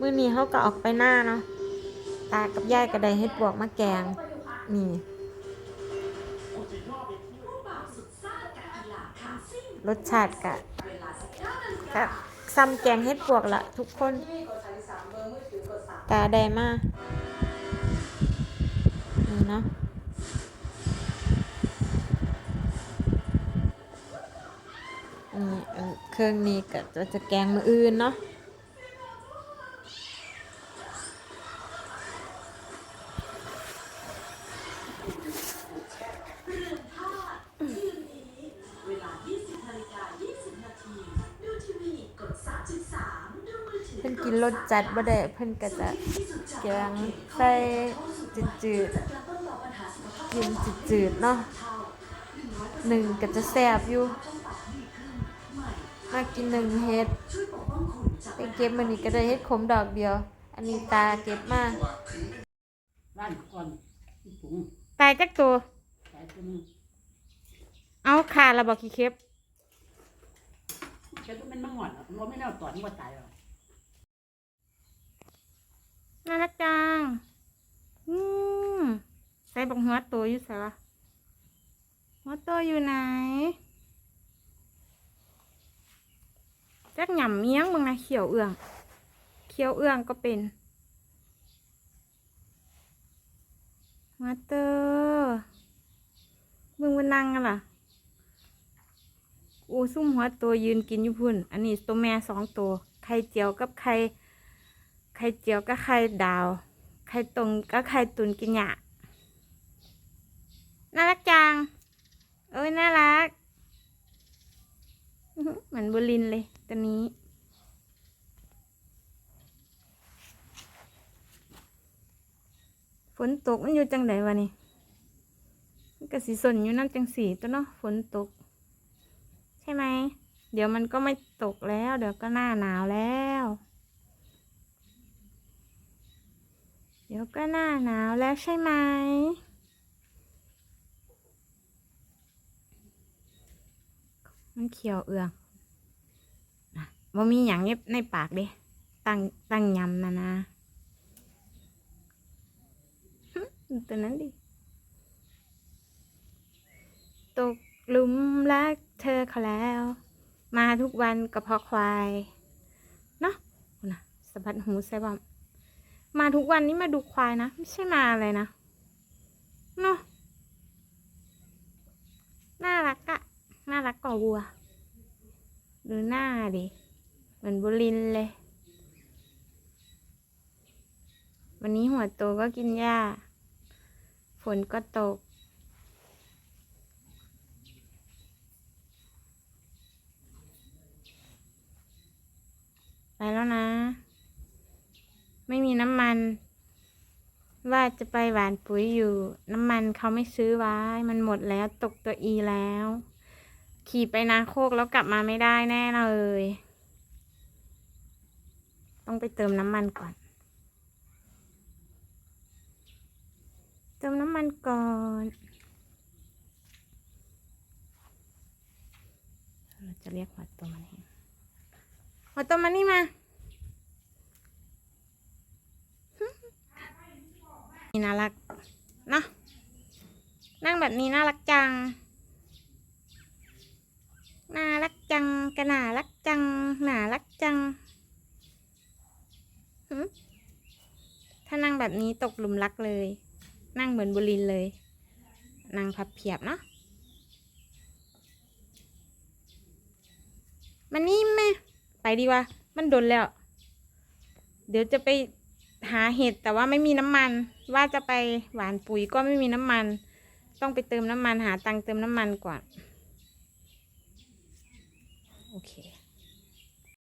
มื้อนี้เขาก็ออกไปหน้าเนาะตากับยายก็ได้เฮ็ดบวกมาแกง นี่รสชาติกะกะซ้ำแกงเฮ็ดบวกละทุกคนตาได้มากนี่เนาะนี่เครื่องนี้ก็จะจะแกงมืออื่นเนาะ กินรสจัดบ่ได้เพิ่นก็จะแกงใส่จืดจากการต้นต่อปัญหาสุขภาพๆกินจืดๆเนาะหนึ่งก็จะแซ่บอยู่ มากินหนึ่งเฮ็ดช่วยปกป้องคุณจากไปเก็บมื้อนี้ก็ได้เฮ็ดขมดอกเดียว อันนี้ตาเก็บมาบ้านก่อนที่ปุ๋งตายจักตัวสายตัวนึงเอาขาละบ่ขี้เข็บแค่ตัวมันมาหอดมันไม่แน่าตอนว่าตายหรอก น่ารักจัง อืม ใส่บักหัวโตอยู่ไสวะหัวโตอยู่ไหนจักหย่ำเมียงมึงนะเขียวเอื้องเขียวเอื้องก็เป็นหัวโตมึงมันนั่งกันล่ะอ้ซุ่มหัวโตยืนกินอยู่พุ่น อันนี้ตัวแม่สองตัว ไข่เจียวกับไข่ ไข่เจียวกับไข่ดาว ไข่ตรงกับไข่ตุนกินหยา น่ารักจังเอ้ยน่ารัก เหมือนบุลินเลยตัวนี้ ฝนตกมันอยู่จังไดวะนี่มันก็สีสนอยู่นั่นจังสีตัวเนาะฝนตก ใช่ไหม เดี๋ยวมันก็ไม่ตกแล้ว เดี๋ยวก็หน้าหนาวแล้ว เดี๋ยวก็หน้าหนาวแล้วใช่ไหม มันเขียวเอืองบ่มีอย่างเย็บในปากเด้ตั้งตั้งยำนะนะตัวนั้นดิ ตกลุมรักเธอเขาแล้ว มาทุกวันก็เพาะควาย เนาะนะสะบัดหูใส่บอมมาทุกวันนี้มาดูควายนะ ไม่ใช่มาอะไรนะ เนาะน่ารัการักกว่าวัว ดูหน้าดิ เหมือนบุลินเลย วันนี้หัวโตก็กินหญ้า ฝนก็ตก ไปแล้วนะ ไม่มีน้ำมัน ว่าจะไปหวานปุ๋ยอยู่ น้ำมันเขาไม่ซื้อไว้ มันหมดแล้วตกตัวอีแล้ว ขี่ไปนาโคกแล้วกลับมาไม่ได้แน่เลย ต้องไปเติมน้ำมันก่อน เติมน้ำมันก่อนเราจะเรียกหัวตัวมันเองหัวตัวมันนี่มานี่น่ารักเนาะนั่งแบบนี้น่ารักจัง น่ารักจังกะน่ารักจัง น่ารักจังหึถ้านั่ง แบบนี้ตกหลุมรักเลย นั่งเหมือนบุรินเลย นั่งพับเพียบเนาะมันนี่แม่ไปดีกว่า มันโดนแล้ว เดี๋ยวจะไปหาเห็ดแต่ว่าไม่มีน้ำมัน ว่าจะไปหวานปุ๋ยก็ไม่มีน้ำมัน ต้องไปเติมน้ำมันหาตังค์เติมน้ำมันก่อน โอเค